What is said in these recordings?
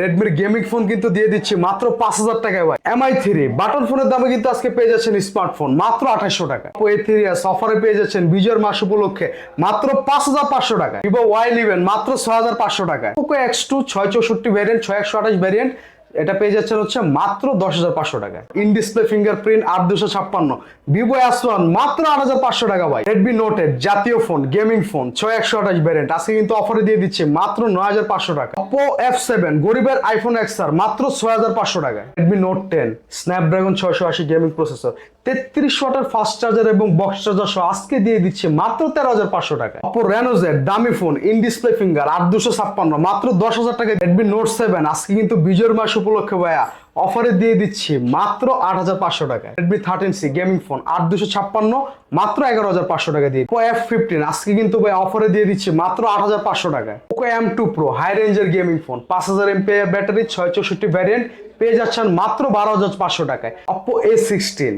রেডমির gaming phone কিন্তু দিয়ে দিচ্ছি মাত্র পাঁচ হাজার টাকায় ভাই। এমআই থ্রি বাটন ফোনের দামে কিন্তু আজকে পেয়ে যাচ্ছেন স্মার্টফোন মাত্র আঠাশশো টাকা। ওপো এ থ্রি এস অফারে পেয়ে যাচ্ছেন বিজয়ের মাস উপলক্ষে, মাত্র পাঁচ হাজার পাঁচশো টাকা। ভিভো ওয়াই ইলেভেন মাত্র ছয় হাজার পাঁচশো টাকা। পোকো এক্স টু ছয় চৌষট্টি ভ্যারিয়েন্ট ছয় একশো আঠাশ ভ্যারিয়েন্ট এটা পেয়ে যাচ্ছেন হচ্ছে মাত্র দশ হাজার পাঁচশো টাকা। ইন ডিসপ্লে ফিঙ্গারপ্রিন্ট আট দুশো ছাপ্পান্ন। ভিভো এস ওয়ান মাত্র আট হাজার পাঁচশো টাকা ভাই। রেডমি নোট এইট জাতীয় ফোন গেমিং ফোন ছয় একশো আঠাশ ভ্যারিয়েন্ট আজকে কিন্তু অফারে দিয়ে দিচ্ছে মাত্র নয় হাজার পাঁচশো টাকা। অপো এফ সেভেন গরিবের আইফোন এক্স আর মাত্র ছয় হাজার পাঁচশো টাকা। রেডমি নোট টেন স্ন্যাপড্রাগন ছয়শো আশি গেমিং প্রসেসর তেত্রিশ ওয়াটের ফাস্ট চার্জার এবং বক্স চার্জার সহ আজকে দিয়ে দিচ্ছে মাত্র তেরো হাজার পাঁচশো টাকা। অপো রেনোজেড দামি ফোন ইন ডিসপ্লে ফিঙ্গার আট দুশো ছাপ্পান্ন, মাত্র দশ হাজার টাকা। রেডমি নোট সেভেন আজকে কিন্তু বিজয়ের মাস উপলক্ষে ভাইয়া অফারে দিয়ে দিচ্ছি মাত্র আট হাজার পাঁচশো টাকা। Redmi thirteen C gaming phone আট দুশো ছাপ্পান্ন, মাত্র এগারো হাজার পাঁচশো টাকা দিয়ে। পোকো এফ ফিফটিন আজকে কিন্তু ভাই অফারে দিয়ে দিচ্ছি মাত্র আট হাজার পাঁচশো টাকায় Poco M two pro high রেঞ্জের গেমিং ফোন পাঁচ হাজার এমপি ব্যাটারি ছয় চৌষট্টি ভ্যারিয়েন্ট পেয়ে যাচ্ছেন মাত্র বারো হাজার পাঁচশো টাকায়। Oppo A sixteen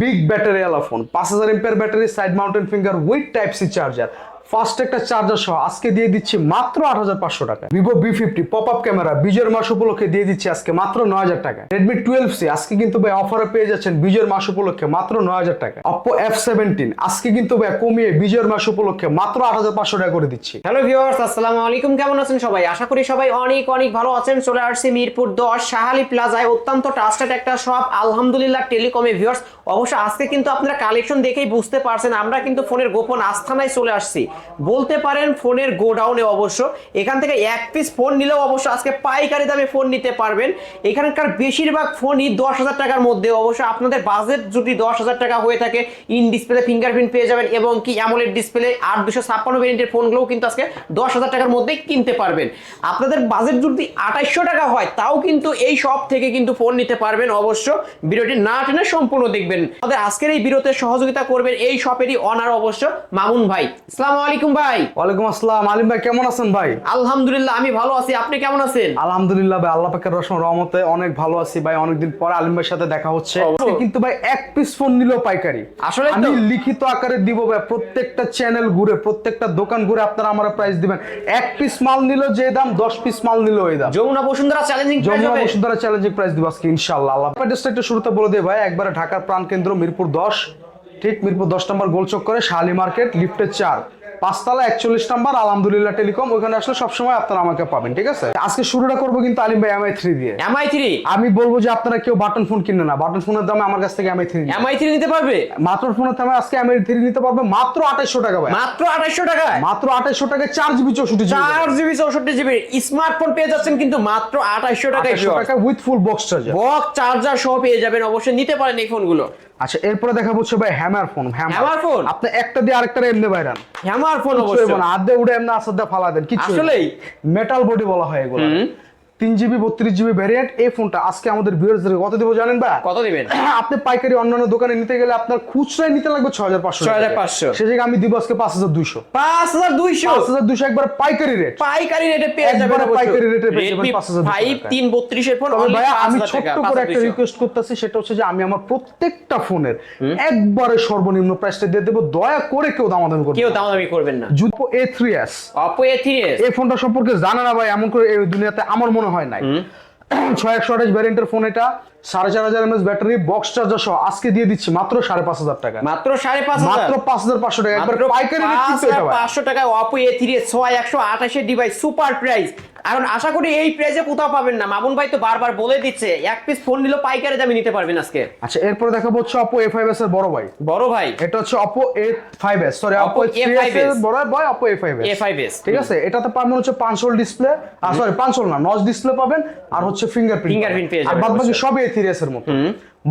big battery phone পাঁচ হাজার এমপের battery side mountain finger with type C charger first একটা চার্জার সহ আজকে দিয়ে দিচ্ছি মাত্র আট হাজার পাঁচশো টাকা। Vivo V fifty pop up camera বিজয়ের মাস উপলক্ষে দিয়ে দিচ্ছি আজকে মাত্র নয় হাজার টাকা। রেডমি টুয়েলভ সি আজকে কিন্তু ভাই অফারে পেয়ে যাচ্ছেন বিজয়ের মাস উপলক্ষে মাত্র নয় হাজার টাকা। অপো এফ সেভেন্টিন আজকে কিন্তু ভাই কমিয়ে বিজয়ের মাস উপলক্ষে মাত্র আট হাজার পাঁচশো টাকা করে দিচ্ছি। হ্যালো ভিউয়ার্স আসসালামু আলাইকুম। কেমন আছেন সবাই? আশা করি সবাই অনেক অনেক ভালো আছেন। চলে আসছি মিরপুর দশ শাহালি প্লাজায়। অত্যন্ত ট্রাস্টেড একটা শপ আলহামদুলিল্লাহ টেলিকমে ভিউয়ার্স অবশ্য আজকে কিন্তু আপনারা কালেকশন দেখেই বুঝতে পারছেন, আমরা কিন্তু ফোনের গোপন আস্থানায় চলে আসছি। বলতে পারেন ফোনের গোডাউনে অবশ্য। এখান থেকে এক পিস ফোন নিলেও অবশ্য আজকে পাইকারি দামে ফোন নিতে পারবেন। এখানকার বেশিরভাগ ফোনই দশ হাজার টাকার মধ্যে। অবশ্য আপনাদের বাজেট যদি দশ হাজার টাকা হয়ে থাকে ইন ডিসপ্লে ফিঙ্গারপ্রিন্ট পেয়ে যাবেন এবং কি অ্যামোলেড ডিসপ্লে আট দুশো ছাপ্পান্ন ভেরিয়েন্টের ফোনগুলোও কিন্তু আজকে দশ হাজার টাকার মধ্যেই কিনতে পারবেন। আপনাদের বাজেট যদি আঠাইশশো টাকা হয়, তাও কিন্তু এই শপ থেকে কিন্তু ফোন নিতে পারবেন অবশ্য। ভিডিওটি না টেনে সম্পূর্ণ দেখবেন। আমাদের আজকের এই ভিডিওতে সহযোগিতা করবেন এই শপেরই অনার অবশ্য মামুন ভাই। আসসালামু আলাইকুম ভাই। ওয়ালাইকুম আসসালাম। আলিম ভাই কেমন আছেন ভাই? আলহামদুলিল্লাহ আমি ভালো আছি। আপনি কেমন আছেন? আলহামদুলিল্লাহ ভাই আল্লাহ পাকের রসম রহমতে অনেক ভালো আছি ভাই। অনেকদিন পর আলিম ভাইয়ের সাথে দেখা হচ্ছে। কিন্তু ভাই এক পিস ফোন নিলেও পাইকারি। আসলেই তো? আমি লিখিত আকারে দিব ভাই প্রত্যেকটা চ্যানেল ঘুরে প্রত্যেকটা দোকান ঘুরে আপনারা আমার প্রাইস দিবেন। এক পিস মাল নিলেও যে দাম দশ পিস মাল নিলেও এই দাম। Jamuna Bashundhara challenging Jamuna Bashundhara challenging price দিব আজকে ইনশাআল্লাহ। আল্লাহ অ্যাড্রেসটা একটু শুরুতে বলে দেয় ভাই। একবারে ঢাকার প্রাণকেন্দ্র মিরপুর দশ ঠিক মিরপুর দশ নম্বর গোল চক্করে শালি মার্কেট লিফটের চার। পাঁচতলা একচল্লিশ নাম্বার আলহামদুলিল্লাহ টেলিকম ওখানে আসলে সবসময় আপনারা আমাকে পাবেন ঠিক আছে? আজকে শুরুটা করব কিন্তু আলিম ভাই এমআই থ্রি দিয়ে। এমআই থ্রি আমি বলব যে আপনারা কেউ বাটন ফোন কিনে না। বাটন ফোনের দামে আমার কাছ থেকে এমআই থ্রি এমআই থ্রি নিতে পারবে? মাত্র ফোনের দামে আজকে এমআই থ্রি নিতে পারবে মাত্র আঠাইশশো টাকা ভাই। মাত্র আঠাইশশো টাকায়? মাত্র আঠাইশশো টাকা চার জিবি চৌষট্টি চার জিবি চৌষট্টি জিবি স্মার্টফোন পেয়ে যাচ্ছেন কিন্তু মাত্র আঠাইশশো টাকায় টাকা with full box charger box charger সহ পেয়ে যাবেন। অবশ্যই নিতে পারেন এই ফোনগুলো আচ্ছা এরপরে দেখা হচ্ছে ভাই হ্যামার ফোন হ্যামার ফোন আপনি একটা দিয়ে আরেকটা এমনি বাইরান হ্যামার ফোন অবশ্যই। না আদে উড়ে এমনি আসাদ ফালা দেন কিছু আসলে মেটাল বডি বলা হয় এগুলো। তিন জিবি বত্রিশ জিবি ভ্যারিয়েন্ট এই ফোনটা আজকে আমাদের ভিউয়ার্সদের কত দেবো জানেন বা কত দিবেন? আপনি পাইকারি অন্যান্য দোকানে নিতে গেলে আপনার খুচরায় নিতে লাগবে ছয় হাজার পাঁচশো 6,500 সে জায়গায় আমি দিব আজকে পাঁচ হাজার দুইশো। পাঁচ হাজার দুইশো? পাঁচ হাজার দুইশো একবার পাইকারি রেট পাইকারি রেটে পেয়ে যাবেন পাইকারি রেটে পেয়ে যাবেন রেডমি 5,200 ফাইভ তিন বত্রিশের ফোন আমি ছোট্ট করে একটা রিকোয়েস্ট করতেছি সেটা হচ্ছে যে আমি আমার প্রত্যেকটা ফোনের একবারে সর্বনিম্ন প্রাইসটা দিয়ে দেবো। দয়া করে কেউ দামাদামি করবে কেউ দামাদামি করবেন না। A three S Oppo A three S এই ফোনটা সম্পর্কে জানে না ভাই এমন করে এই দুনিয়াতে আমার মনে হয় নাই। ছয় একশো আঠাশ ভ্যারিয়েন্টের ফোন এটা। সাড়ে চার হাজার এমএস ব্যাটারি বক্স চার্জার সহ আজকে দিয়ে দিচ্ছি মাত্র সাড়ে পাঁচ হাজার টাকা। মাত্র সাড়ে পাঁচ মাত্র পাঁচ হাজার পাঁচশো টাকা একবার পাইকারি। পাঁচশো টাকায় অপো এ থ্রি ছয় একশো আঠাশের ডিভাইস সুপার প্রাইস আশা করি এই প্রাইসে কোথাও পাবেন না। মামুন ভাই তো বারবার বলে দিচ্ছে এক পিস ফোন নিলেও পাইকারি দামে নিতে পারবেন আজকে। আচ্ছা এরপরে দেখাবো হচ্ছে অপো এ ফাইভ এস এর বড় ভাই। বড় ভাই? এটা হচ্ছে Oppo A five S sorry Oppo A A5s এর বড় ভাই Oppo A five A S five S ঠিক আছে? এটাতে পাবেন হচ্ছে পাঁচ হোল ডিসপ্লে আর সরি পাঁচ হোল না নচ ডিসপ্লে পাবেন। আর হচ্ছে ফিঙ্গারপ্রিন্ট Fingerprint পেয়ে আর যাবেন বাদ বাকি। সবই এ থ্রি এর মতো।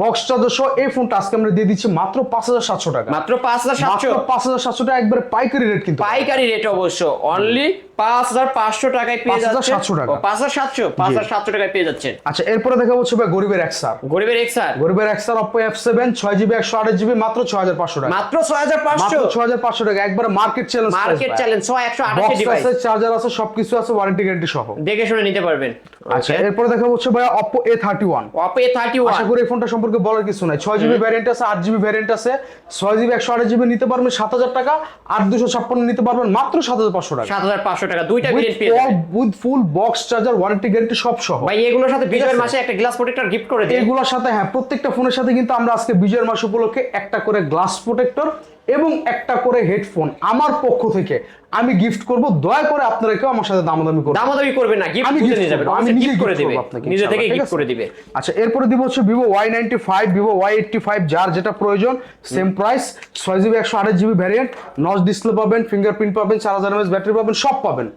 বক্সটা চার্জার এই ফোনটা আজকে আমরা দিয়ে দিচ্ছি মাত্র পাঁচ হাজার সাতশো টাকা। মাত্র পাঁচ হাজার সাতশো। পাঁচ হাজার সাতশো টাকা একবারে পাইকারি রেট কিন্তু। পাইকারি রেট অবশ্য। অনলি পাঁচ হাজার পাঁচশো টাকায় পেয়ে 5,700 যাচ্ছে টাকা। পাঁচ হাজার সাতশো পাঁচ হাজার সাতশো টাকায় পেয়ে যাচ্ছেন। আচ্ছা এরপরে দেখা হচ্ছে ভাই গরিবের এক্সার গরিবের এক্সার গরিবের এক্সার অপো এফ সেভেন ছয় জিবি একশো আঠাশ জিবি মাত্র ছয় হাজার পাঁচশো টাকা। মাত্র ছয় হাজার পাঁচশো? ছয় হাজার পাঁচশো টাকা। একবারে মার্কেট চ্যালেঞ্জ মার্কেট চ্যালেঞ্জ ছয় একশো আঠাশি আছে চার্জার আছে সবকিছু আছে ওয়ারেন্টি গ্যারান্টি সহ। দেখে শুনে নিতে পারবেন। আচ্ছা এরপরে দেখা হচ্ছে ভাই Oppo A thirty one Oppo A thirty Asha one করি এই ফোনটা সম্পর্কে বলার কিছু নাই। ছয় জিবি ভ্যারিয়েন্ট আছে আট জিবি ভ্যারিয়েন্ট আছে। ছয় জিবি একশো আট জিবি নিতে পারবেন সাত হাজার টাকা আট দুশো ছাপ্পান্ন নিতে পারবেন মাত্র সাত হাজার পাঁচশো টাকা। সাত হাজার পাঁচশো টাকা দুইটা ভেরিয়েন্ট পেয়ে যাবেন with full box charger warranty guarantee সব সহ। ভাই এগুলোর সাথে বিজয়ের মাসে একটা গ্লাস প্রোটেক্টর গিফট করে দিন। এগুলোর সাথে হ্যাঁ প্রত্যেকটা ফোনের সাথে কিন্তু আমরা আজকে বিজয়ের মাস উপলক্ষে একটা করে গ্লাস প্রোটেক্টর এবং একটা করে হেডফোন আমার পক্ষ থেকে আমি গিফট করব। দয়া করে আপনারা কেউ আমার সাথে দামাদামি করবেন দামাদামি করবেন না গিফট আমি নিয়ে যাবেন। আমি গিফট করে দেব আপনাকে, নিজে থেকে গিফট করে দিবে। আচ্ছা এরপরে দিব হচ্ছে ভিভো ওয়াই এইটটি ফাইভ যার যেটা প্রয়োজন সেম প্রাইস ছয় জিবি একশো আঠাশ জিবি ভ্যারিয়েন্ট নচ ডিসপ্লে পাবেন ফিঙ্গারপ্রিন্ট পাবেন চার হাজার এমএস ব্যাটারি পাবেন সব পাবেন।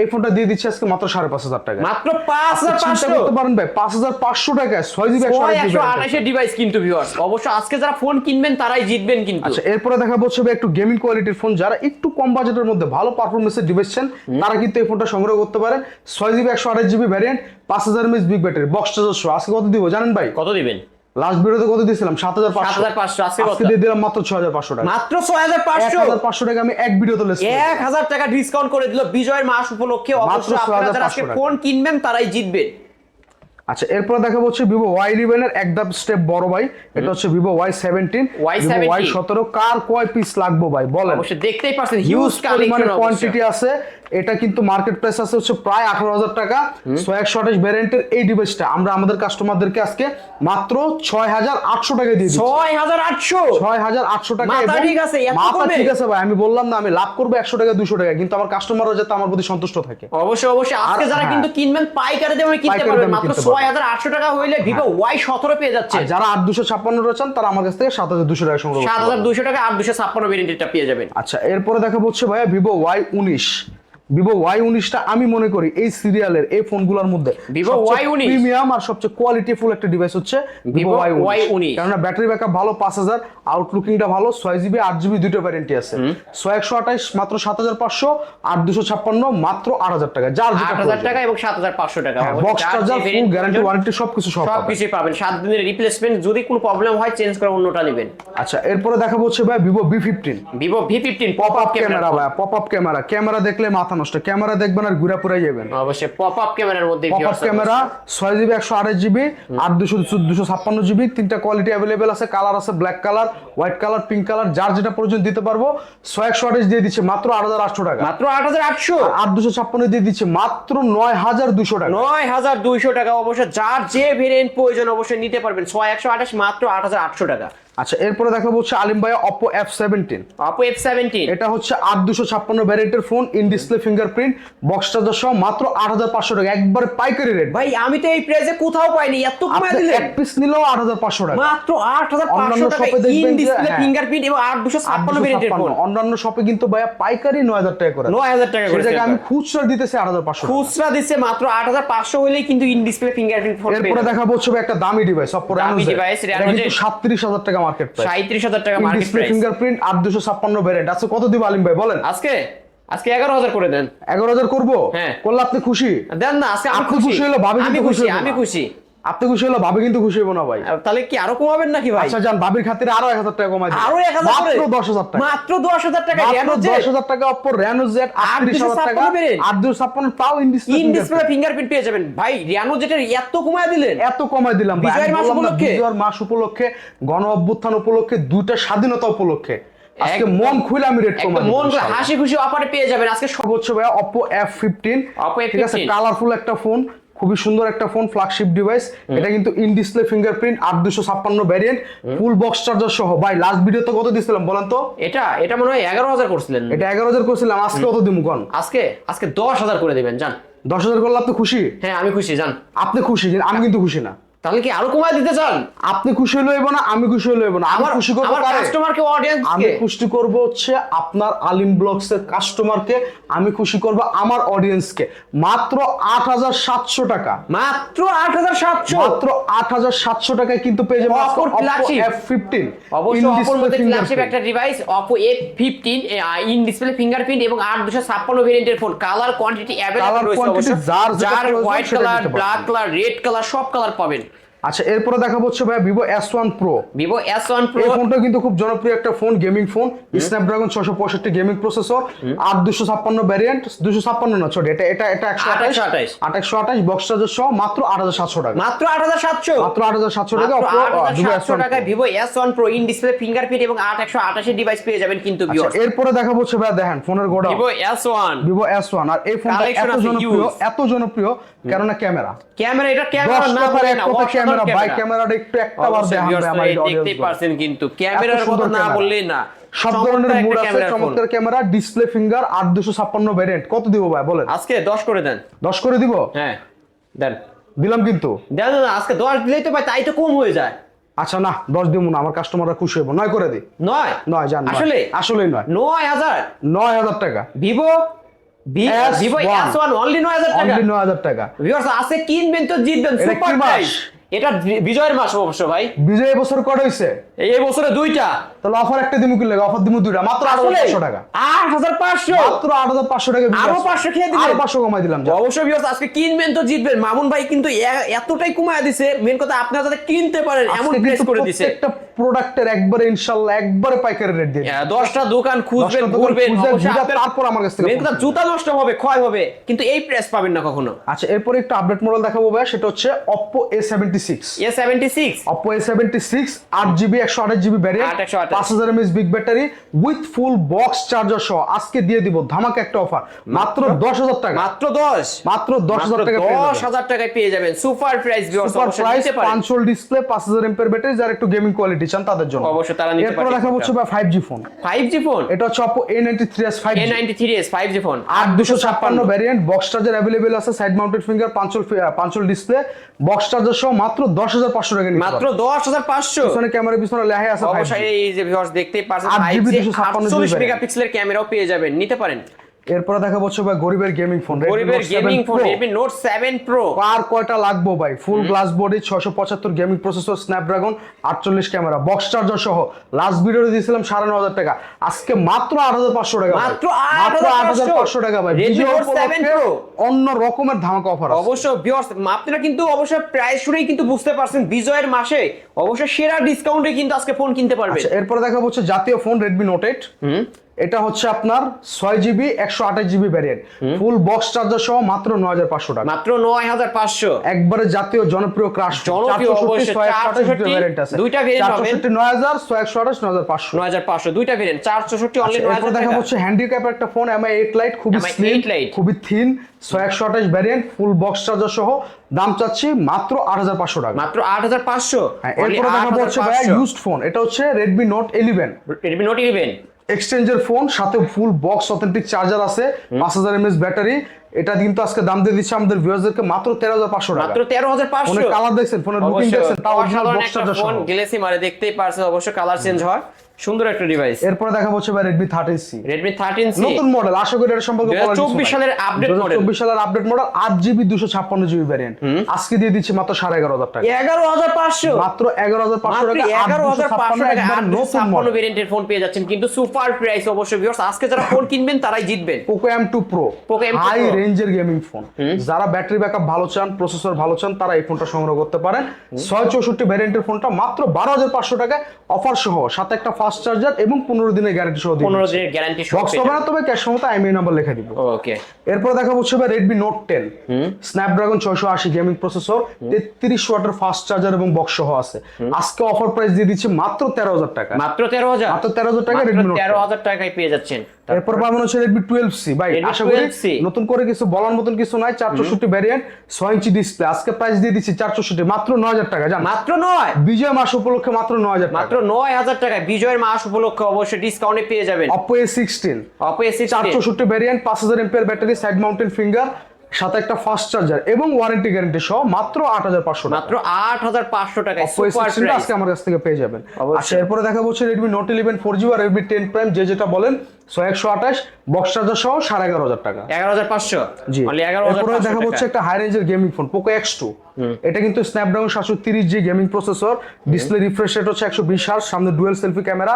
এই ফোনটা দিয়ে দিচ্ছে আজকে মাত্র সাড়ে পাঁচ হাজার টাকা মাত্র পাঁচ হাজার চিন্তা পাঁচশো? করতে পারেন ভাই পাঁচ হাজার পাঁচশো টাকায় ছয় জিবি একশো আঠাশের ডিভাইস কিন্তু ভিউয়ার্স অবশ্য আজকে যারা ফোন কিনবেন তারাই জিতবেন কিন্তু। আচ্ছা এরপরে দেখা হচ্ছে ভাই একটু গেমিং কোয়ালিটির ফোন যারা একটু কম বাজেটের মধ্যে ভালো পারফরমেন্সের ডিভাইস চান তারা কিন্তু এই ফোনটা সংগ্রহ করতে পারেন ছয় জিবি একশো আঠাশ জিবি ভ্যারিয়েন্ট পাঁচ হাজার এমএস বিগ ব্যাটারি বক্স চার্জার আজকে কত দিব জানেন ভাই? কত দিবেন? লাস্ট ভিডিওতে কত দিয়েছিলাম? সাত হাজার পাঁচশো। 7,500, আজকে দিয়ে দিলাম মাত্র ছয় হাজার পাঁচশো টাকা। মাত্র ছয় হাজার পাঁচশো? হাজার পাঁচশো টাকা আমি এক ভিডিওতে এক হাজার টাকা ডিসকাউন্ট করে দিল বিজয়ের মাস উপলক্ষে। অবশ্যই আপনারা আজকে ফোন কিনবেন তারাই জিতবেন। আচ্ছা এরপর দেখা হচ্ছে ভিভো ওয়াই ইলেভেনের এক ধাপ স্টেপ বড় ভাই। এটা হচ্ছে ভিভো ওয়াই সেভেন্টিন ওয়াই সতেরো কার কয় পিস লাগবে ভাই বলেন। দেখতেই পাচ্ছেন হিউজ পরিমাণে কোয়ান্টিটি আছে। এটা কিন্তু মার্কেট প্রাইস আছে হচ্ছে প্রায় আঠারো হাজার টাকা। ছয় একশো আঠাশ ভ্যারিয়েন্টের এই ডিভাইসটা আমরা আমাদের কাস্টমারদেরকে আজকে মাত্র ছয় হাজার আটশো টাকা দিয়ে দিচ্ছি। ছয় হাজার আটশো? ছয় হাজার আটশো টাকা ঠিক আছে, মাথা ঠিক আছে ভাই আমি বললাম না আমি লাভ করব একশো টাকা দুশো টাকা কিন্তু আমার কাস্টমাররা যাতে আমার প্রতি সন্তুষ্ট থাকে। অবশ্যই অবশ্যই। আজকে যারা হ্যাঁ। কিন্তু কিনবেন পাইকারি দামে কিনতে পারবেন মাত্র ছয় হাজার আটশো টাকা হইলে ভিভো ওয়াই সতেরো পেয়ে যাচ্ছে। যারা আট দুশো ছাপ্পান্ন রয়েছেন তারা আমার কাছ থেকে সাত হাজার দুশো টাকা সংগ্রহ সাত হাজার দুশো টাকা আট দুশো ছাপ্পান্ন ভেরিয়েন্টটা পেয়ে যাবেন। আচ্ছা এরপরে দেখা হচ্ছে ভাইয়া ভিভো ওয়াই উনিশ। ভিভো ওয়াই উনিশটা আমি মনে করি এই সিরিয়ালের এই ফোনগুলোর মধ্যে Vivo Y19 প্রিমিয়াম আর সবচেয়ে কোয়ালিটিফুল একটা ডিভাইস হচ্ছে ভিভো Vivo ওয়াই উনিশ। কেননা ব্যাটারি ব্যাকআপ ভালো পাঁচ হাজার। আউটলুকিংটা ভালো ছয় জিবি আট জিবি দুটো ভ্যারেন্টি আছে। ছয় একশো মাত্র সাত হাজার পাঁচশো আট দুশো ছাপ্পান্ন মাত্র আট হাজার টাকা। যার আট হাজার টাকা এবং সাত হাজার পাঁচশো টাকা। Box charger full guarantee warranty সবকিছু সব সব পাবেন। পাবেন। সাত দিনের রিপ্লেসমেন্ট যদি কোনো প্রবলেম হয় চেঞ্জ করে অন্যটা নেবেন। আচ্ছা এরপরে দেখা হচ্ছে ভাই Vivo V fifteen Vivo V fifteen pop up camera ভাই পপ আপ ক্যামেরা ক্যামেরা দেখলে মাথা নষ্ট ক্যামেরা দেখবেন আর ঘুরে পুরাই যাবেন। অবশ্যই পপ আপ ক্যামেরার মধ্যে পপ আপ ক্যামেরা ছয় জিবি একশো আঠাশ জিবি আর দুশো দুশো ছাপ্পান্ন জিবি তিনটা কোয়ালিটি অ্যাভেলেবেল আছে কালার আছে black colour white colour pink colour যার যেটা প্রয়োজন দিতে পারব ছয় একশো আঠাশ দিয়ে দিচ্ছে মাত্র আট হাজার আটশো টাকা। মাত্র আট হাজার আটশো? আট দুশো ছাপ্পান্ন দিয়ে দিচ্ছে মাত্র নয় হাজার দুশো টাকা। নয় হাজার দুইশো টাকা অবশ্য যার যে ভেরিয়েন্ট প্রয়োজন অবশ্যই নিতে পারবেন। ছয় একশো আঠাশ মাত্র আট হাজার আটশো টাকা। আচ্ছা এরপরে দেখা হচ্ছে আলিম ভাইয়া Oppo F seventeen Oppo F seventeen এটা হচ্ছে আট দুশো ছাপ্পান্ন ভ্যারিয়েন্টের phone in display fingerprint box charger সহ মাত্র আট হাজার পাঁচশো টাকা। একবারে পাইকারি রেট ভাই আমি তো এই প্রাইসে কোথাও পাইনি এত কমায় আপনি দিলেন। এক পিস নিলেও আট হাজার পাঁচশো টাকা। মাত্র আট হাজার পাঁচশো টাকা ইন ডিসপ্লে। ফিঙ্গারপ্রিন্ট এবং আট দুশো ছাপ্পান্ন 856, ফোন অন্যান্য শপে কিন্তু ভাইয়া পাইকারি নয় হাজার টাকা করে। নয় হাজার টাকা করে আমি খুচরা দিতেছি আট হাজার পাঁচশো খুচরা দিচ্ছে মাত্র আট হাজার পাঁচশো হলেই কিন্তু ইন ডিসপ্লে ফিঙ্গারপ্রিন্ট ফোন এরপরে দেখা হচ্ছে একটা দামি ডিভাইস অপো দামি কিন্তু সাতত্রিশ হাজার টাকা মার্কেট প্রাইস সাঁত্রিশ হাজার টাকা মার্কেট প্রাইস ফিঙ্গারপ্রিন্ট আট দুশো ছাপ্পান্ন ভ্যারিয়েন্ট আছে কত দিব আলিম ভাই বলেন? আজকে? আজকে এগারো হাজার করে দেন। এগারো হাজার করব? হ্যাঁ। করলে আপনি খুশি? দেন না আজকে আমি খুশি। হলো ভাবি আমি খুশি আমি খুশি। আপনি খুশি হলে ভাবি কিন্তু খুশি হব না ভাই। তাহলে কি আরও কমাবেন নাকি ভাই? আচ্ছা যান ভাবির খাতিরে আরও এক হাজার টাকা কমাই আরও? মাত্র টাকা। মাত্র দশ হাজার টাকা টাকা অপর রেনো জেড আটত্রিশ হাজার টাকা। 856 variant। আট দুশো ছাপ্পান্ন তাও ইন ইন ডিসপ্লে ফিঙ্গারপ্রিন্ট পেয়ে যাবেন। ভাই রিয়ানো এত কমায় দিলেন। এত কমাই দিলাম ভাই। বিজয়ের মাস উপলক্ষে? বিজয়ের মাস উপলক্ষে গণ অভ্যুত্থান উপলক্ষে দুইটা স্বাধীনতা উপলক্ষে। আজকে মন খুলে আমি রেট কমাই মন হাসি খুশি অফারে পেয়ে যাবেন। আজকে সর্বোচ্চ ভাই অপো এফ ফিফটিন Oppo ঠিক আছে কালারফুল একটা ফোন খুবই সুন্দর একটা ফোন ফ্ল্যাগশিপ ডিভাইস এটা কিন্তু ইন ডিসপ্লে ফিঙ্গারপ্রিন্ট আট দুশো ছাপ্পান্ন ভ্যারিয়েন্ট ফুল বক্স চার্জার সহ। ভাই লাস্ট ভিডিও তো কত দিছিলাম বলেন তো? এটা এটা মনে হয় এগারো হাজার করছিলেন। এটা এগারো হাজার করছিলাম আজকে কত দিব কন? আজকে আজকে দশ হাজার করে দেবেন জান। দশ হাজার করলে আপনি খুশি? হ্যাঁ আমি খুশি জান। আপনি খুশি আমি কিন্তু খুশি না। তাহলে কি আরও কমায় দিতে চান? আপনি খুশি হলে না আমি খুশি হলে হইব না। আমার খুশি করব আমার? কাস্টমারকে অডিয়েন্স আমি খুশি করব হচ্ছে আপনার আলিম ব্লগস এর কাস্টমারকে আমি খুশি করব আমার অডিয়েন্সকে মাত্র আট হাজার সাতশো টাকা। মাত্র আট হাজার সাতশো? মাত্র আট হাজার সাতশো টাকায় কিন্তু পেয়ে যাবেন Oppo flagship। এফ ফিফটিন অবশ্য মধ্যে ফ্ল্যাগশিপ একটা device Oppo F fifteen in display fingerprint এবং আট দুশো ছাপ্পান্ন ভেরিয়েন্টের ফোন কালার কোয়ান্টিটি অ্যাভেলেবল রয়েছে যার যার white colour black colour red colour সব কালার পাবেন। আচ্ছা এরপরে দেখাবো হচ্ছে ভাই Vivo S one pro Vivo S one pro এই ফোনটা কিন্তু খুব জনপ্রিয় একটা ফোন গেমিং ফোন স্ন্যাপড্রাগন ছশো পঁয়ষট্টি গেমিং প্রসেসর আট দুশো ছাপ্পান্ন ভ্যারিয়েন্ট দুশো ছাপ্পান্ন না ছোট এটা এটা এটা একশো আঠাশ। 828 আট আঠাশ বক্স চার্জার সহ মাত্র আট হাজার সাতশো টাকা। মাত্র আট হাজার সাতশো? মাত্র আট হাজার সাতশো টাকা সাতশো S1 Pro। টাকায় Vivo S one pro in display fingerprint এবং আট একশো আঠাশি ডিভাইস পেয়ে যাবেন কিন্তু আচ্ছা, এরপরে দেখাবো হচ্ছে ভাই দেখেন ফোনের গোড়া Vivo S one Vivo S one আর এই ফোনটা এত জনপ্রিয় এত জনপ্রিয় কেননা ক্যামেরা। ক্যামেরা এটা ক্যামেরা না কথার না ক্যামেরা। বাই ক্যামেরাটা একটু একটা বার অবশ্যই দেখান viewers ভাই আমার তো এই দেখতেই পারছেন কিন্তু ক্যামেরার কথা না বললেই না। সব ধরনের মোড আছে চমৎকার ক্যামেরা ডিসপ্লে ফিঙ্গার আট দুশো ছাপ্পান্ন ভ্যারিয়েন্ট কত দিব ভাই বলেন। আজকে দশ করে দেন। দশ করে দিব? হ্যাঁ দেন। দিলাম কিন্তু। দেন দেন, আজকে দশ দিলেই তো ভাই তাই তো কম হয়ে যায়। আচ্ছা না দশ দিব না আমার কাস্টমাররা খুশি হইব। নয় করে দিই নয়? নয় জান। আসলে? আসলেই নয়। নয় হাজার? নয় হাজার টাকা। Vivo S1 Vivo S one only নয় হাজার টাকা? অনলি নয় হাজার টাকা। ভিউয়ার্স আছে কিনবেন তো জিতবেন। সুপার প্রাইস এটা বিজয়ের মাস অবশ্য ভাই। বিজয় বছর কত হয়েছে এই বছরে দুইটা। তাহলে অফার একটা দিমু কিনলে অফার দিমু দুইটা। মাত্র আট হাজার পাঁচশো টাকা। আট হাজার পাঁচশো। মাত্র আট হাজার পাঁচশো টাকা আরও 500 খেয়ে দিলেন? আরও পাঁচশো কমাই দিলাম। অবশ্যই ভিউয়ার্স আজকে কিনবেন তো জিতবেন। মামুন ভাই কিন্তু এতটাই কমায় দিছে। মেন কথা আপনারা যাতে কিনতে পারেন এমন প্রেস করে দিছে। প্রত্যেকটা প্রোডাক্টের একবারে ইনশাল্লাহ একবারে পাইকারি রেট দিয়ে দিবে। হ্যাঁ, দশটা দোকান খুঁজবেন ঘুরবেন তারপর আমার কাছ থেকে মেন কথা জুতা নষ্ট হবে ক্ষয় হবে কিন্তু এই প্রেস পাবেন না কখনো। আচ্ছা এরপরে একটু আপডেট মডেল দেখাবো ভাই সেটা হচ্ছে Oppo A76 A seventy six Oppo A76 আট জিবি একশো আঠাশ জিবি ভ্যারিয়েন্ট 828 পাঁচ big battery with full box charger সহ। আজকে দিয়ে দিব ধামাকা একটা অফার মাত্র দশ হাজার টাকা। মাত্র দশ। মাত্র দশ হাজার টাকা দশ হাজার টাকায় পেয়ে যাবেন। Super price viewers super price নিতে ডিসপ্লে পাঁচ হাজার ব্যাটারি যারা একটু গেমিং কোয়ালিটি চান তাদের জন্য। অবশ্যই তারা নিতে এরপরে পারে দেখা হচ্ছে ভাই ফোন এটা হচ্ছে Oppo A93s 5G A ninety three S five G phone variant box charger available আছে সাইড মাউন্টেড ফিঙ্গার পাঁচল পাঁচল ডিসপ্লে বক্স চার্জার সহ মাত্র দশ হাজার পাঁচশো টাকা নিতে মাত্র পারবেন। দশ হাজার পাঁচশো? পিছনে ক্যামেরা পিছনে লেহাই আছে 5G অবশ্যই এই যে ভিউয়ার্স দেখতেই পারছেন আট ফাইভ GB জি 256 মেগাপিক্সেলের ক্যামেরাও পেয়ে যাবেন নিতে পারেন। এরপরে দেখা হচ্ছে ভাই গরিবের গেমিং ফোন গরিবের gaming phone Redmi note seven pro কার কয়টা লাগবো ভাই? ফুল গ্লাস বডি ছশো পঁচাত্তর গেমিং প্রসেসর স্ন্যাপড্রাগন আটচল্লিশ ক্যামেরা বক্স চার্জার সহ। লাস্ট ভিডিওতে দিয়েছিলাম সাড়ে ন হাজার টাকা। আজকে মাত্র আট হাজার পাঁচশো টাকা মাত্র মাত্র আট হাজার 8,500 পাঁচশো টাকা ভাই। Redmi বিজয় Note 7 উপলক্ষে Pro। অন্য রকমের ধামাকা অফার আছে। অবশ্য ভিউয়ার্স আপনারা কিন্তু অবশ্যই প্রাইস শুনেই কিন্তু বুঝতে পারছেন বিজয়ের মাসে। অবশ্যই সেরা ডিসকাউন্টে কিন্তু আজকে ফোন কিনতে পারবেন। আচ্ছা এরপরে দেখা হচ্ছে জাতীয় ফোন রেডমি নোট এইট এটা হচ্ছে আপনার ছয় জিবি একশো আঠাশ GB variant full box charger সহ মাত্র নয় হাজার পাঁচশো টাকা। মাত্র নয় হাজার পাঁচশো। একবারে জাতীয় জনপ্রিয় ক্রাশ জনপ্রিয় অবশ্যই, 464 ভ্যারিয়েন্ট আছে। দুইটা variant পাবেন। চারশোষট্টি নয় হাজার ছয় একশো আঠাশ নয় হাজার পাঁচশো। নয় হাজার পাঁচশো দুইটা ভেরিয়েন্ট চার চৌষট্টি অনলি নয় এরপর দেখা টাকা। হচ্ছে হ্যান্ডিক্যাপ একটা ফোন এমআই এইট লাইট খুবই MI স্লিম খুবই থিন ছয় একশো আঠাশ ভ্যারিয়েন্ট ফুল বক্স চার্জার সহ। দাম চাচ্ছি মাত্র আট হাজার পাঁচশো টাকা। মাত্র আট হাজার পাঁচশো। হ্যাঁ, এরপরে দেখাবো হচ্ছে ভাইয়া ইউজড ফোন এটা হচ্ছে Redmi note eleven Redmi note eleven এক্সচেঞ্জের ফোন সাথে ফুল বক্স অথেন্টিক চার্জার আছে পাঁচ হাজার এমএস ব্যাটারি এটা কিন্তু আজকে দাম দিয়ে দিচ্ছে আমাদের ভিউয়ারদেরকে মাত্র তেরো হাজার পাঁচশো টাকা। মাত্র তেরো হাজার পাঁচশো। কালার দেখছেন ফোনের লুকিং দেখছেন তাও original box charger phone Galaxy মারে দেখতেই পারছেন অবশ্য কালার চেঞ্জ হয়। সুন্দর একটা ডিভাইস এরপরে দেখা হচ্ছে ভাই নতুন মডেল আশা করি এটা সম্পর্কে 2024 নাই। সালের update model। 2024 সালের আপডেট মডেল আট জিবি দুশো ছাপ্পান্ন জিবি ভ্যারিয়েন্ট আজকে দিয়ে দিচ্ছি মাত্র সাড়ে এগারো হাজার টাকা। এগারো হাজার পাঁচশো। মাত্র এগারো হাজার পাঁচশো মাত্র টাকা এগারো হাজার পাঁচশো টাকা নতুন মডেল ভেরিয়েন্টের ফোন পেয়ে যাচ্ছেন। কিন্তু সুপার প্রাইস অবশ্যই ভিউয়ার্স আজকে যারা ফোন কিনবেন তারাই জিতবেন। Poco M two pro Poco M2 high রেঞ্জের গেমিং ফোন যারা ব্যাটারি ব্যাকআপ ভালো চান প্রসেসর ভালো চান তারা এই ফোনটা সংগ্রহ করতে পারেন। ছয় চৌষট্টি ভ্যারিয়েন্টের ফোনটা মাত্র বারো হাজার পাঁচশো টাকায় অফার সহ। সাথে একটা ফাস্ট চার্জার এবং পনেরো দিনের গ্যারান্টি সহ পনেরো দিনের গ্যারান্টি বক্স হবে না তবে ক্যাশ সময় আইএমআই নাম্বার লেখা দিব। ওকে এরপর দেখা হচ্ছে ভাই রেডমি নোট টেন স্ন্যাপড্রাগন ছয়শো আশি গেমিং প্রসেসর তেত্রিশ ওয়াটের ফাস্ট চার্জার এবং বক্স সহ আছে। আজকে অফার প্রাইস দিয়ে দিচ্ছে মাত্র তেরো হাজার টাকা। মাত্র তেরো হাজার? মাত্র তেরো হাজার টাকা রেডমি তেরো হাজার টাকায় পেয়ে যাচ্ছেন। এরপর পাবেন হচ্ছে রেডমি টুয়েলভ সি ভাই আশা করি নতুন করে কিছু বলার মতন কিছু নাই চার চৌষট্টি ভ্যারিয়েন্ট ছয় ইঞ্চি ডিসপ্লে আজকে প্রাইস দিয়ে দিচ্ছি চার চৌষট্টি মাত্র নয় হাজার টাকা জান? মাত্র নয়? বিজয় মাস উপলক্ষে মাত্র নয় হাজার মাত্র টাকা নয় হাজার টাকায় বিজয়ের মাস উপলক্ষে অবশ্যই ডিসকাউন্টে পেয়ে যাবেন। অপো এ সিক্সটিন অপো এসি চার চৌষট্টি ভ্যারিয়েন্ট পাঁচ হাজার ampere battery side mountain finger সাথে একটা ফাস্ট চার্জার এবং ওয়ারেন্টি গ্যারান্টি সহ মাত্র আট হাজার পাঁচশো টাকা। মাত্র আট হাজার পাঁচশো এ প্রাইস আজকে আমার কাছ থেকে পেয়ে যাবেন। আচ্ছা এরপরে দেখা হচ্ছে Redmi note eleven four G আর রেডমি টেন প্রাইম যে যেটা বলেন ছয় একশো আঠাশ বক্স চার্জার সহ সাড়ে এগারো হাজার টাকা। এগারো হাজার পাঁচশো? জি। এরপরে দেখা হচ্ছে একটা হাই রেঞ্জের gaming phone Poco X two এটা কিন্তু স্ন্যাপড্রাগন সাতশো তিরিশ G gaming processor display refresh rate হচ্ছে একশো বিশ হার্স সামনে dual selfie camera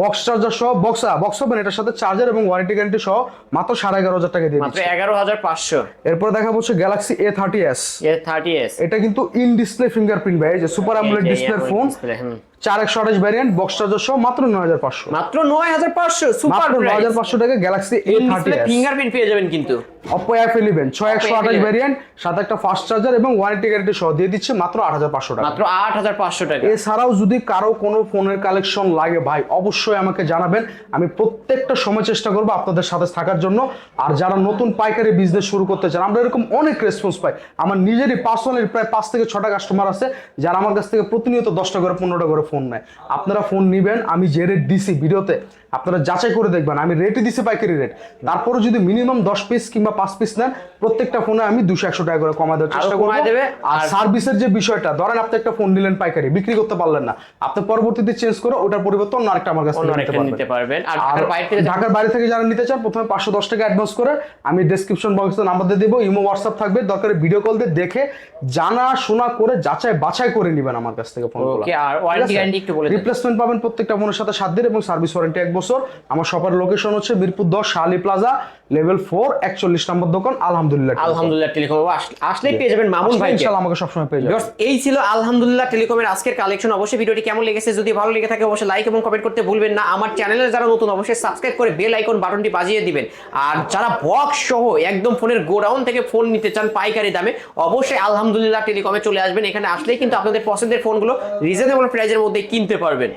box charger সহ বক্স বক্স হবে এটার সাথে চার্জার এবং ওয়ারেন্টি গ্যারান্টি সহ মাত্র সাড়ে এগারো হাজার টাকা দিয়ে মাত্র এগারো হাজার পাঁচশো। এরপরে দেখা হচ্ছে গ্যালাক্সি এ থার্টি এস এর থার্টি এস এটা কিন্তু ইন ডিসপ্লে ফিঙ্গারপ্রিন্ট ভাই যে সুপার অ্যামোলেড ডিসপ্লের ফোন চার একশো আঠাশ ভ্যারিয়েন্ট বক্স চার্জার সহ মাত্র নয় হাজার পাঁচশো। মাত্র নয় হাজার পাঁচশো সুপার নয় হাজার পাঁচশো টাকা গ্যালাক্সি এ থার্টি ফিঙ্গারপ্রিন্ট পেয়ে যাবেন কিন্তু। অপো এফ ইলেভেন ছয় একশো আঠাশ ভ্যারিয়েন্ট সাথে একটা ফাস্ট চার্জার এবং ওয়ারেন্টি গ্যারান্টি সহ দিয়ে দিচ্ছে মাত্র আট হাজার পাঁচশো টাকা। মাত্র আট হাজার পাঁচশো টাকা। এছাড়াও যদি কারও কোনো ফোনের কালেকশন লাগে ভাই অবশ্যই আমাকে জানাবেন। আমি প্রত্যেকটা সময় চেষ্টা করব আপনাদের সাথে থাকার জন্য। আর যারা নতুন পাইকারি বিজনেস শুরু করতে চান আমরা এরকম অনেক রেসপন্স পাই। আমার নিজেরই পার্সোনালি প্রায় পাঁচ থেকে ছটা কাস্টমার আছে যারা আমার কাছ থেকে প্রতিনিয়ত দশটা করে পনেরোটা করে ফোন নেয়। আপনারা ফোন নিবেন আমি যে রেট দিছি ভিডিওতে আপনারা যাচাই করে দেখবেন। আমি রেটই দিছি পাইকারি রেট তারপরে যদি মিনিমাম দশ পিস কিংবা পাঁচ পিস নেন প্রত্যেকটা ফোনে আমি দুশো একশো টাকা করে কমায় দেওয়ার চেষ্টা করব। আর সার্ভিসের যে বিষয়টা ধরেন আপনি একটা ফোন নিলেন পাইকারি বিক্রি করতে পারলেন না। আপনি পরবর্তীতে চেঞ্জ করে ওটার পরিবর্তে অন্য আরেকটা আমার কাছ নিতে পারবেন। আর ঢাকার বাইরে থেকে যারা নিতে চান প্রথমে পাঁচশো দশ টাকা অ্যাডভান্স করে আমি ডেসক্রিপশন বক্সে নাম্বার দিয়ে দেবো ইমো হোয়াটসঅ্যাপ থাকবে। দরকারে ভিডিও কল দিয়ে দেখে জানা শোনা করে যাচাই বাছাই করে নেবেন আমার কাছ থেকে ফোন আর warranty guarantee একটু বলে রিপ্লেসমেন্ট পাবেন প্রত্যেকটা ফোনের সাথে সাত দিন এবং সার্ভিস ওয়ারেন্টি এক বছর। আমার সবার লোকেশন হচ্ছে মিরপুর দশ শালি প্লাজা লেভেল ফোর একচল্লিশ নম্বর দোকান আলহামদুলিল্লাহ আলহামদুলিল্লাহ টেলিকম। আসলেই পেয়ে যাবেন মামুন ভাই আমাকে সবসময় পেয়ে যাবেন। এই ছিল আলহামদুলিল্লাহ টেলিকমের আজকের কালেকশন অবশ্যই ভিডিওটি কেমন লেগেছে যদি ভালো লেগে থাকে অবশ্যই লাইক এবং কমেন্ট করতে ভুলবেন না। আমার চ্যানেলে যারা নতুন অবশ্যই সাবস্ক্রাইব করে বেল আইকন বাটনটি বাজিয়ে দিবেন। আর যারা বক্স সহ একদম ফোনের গোডাউন থেকে ফোন নিতে চান পাইকারি দামে অবশ্যই আলহামদুলিল্লাহ টেলিকমে চলে আসবেন। এখানে আসলেই কিন্তু আপনাদের পছন্দের ফোনগুলো রিজনেবল প্রাইজের মধ্যে কিনতে পারবেন।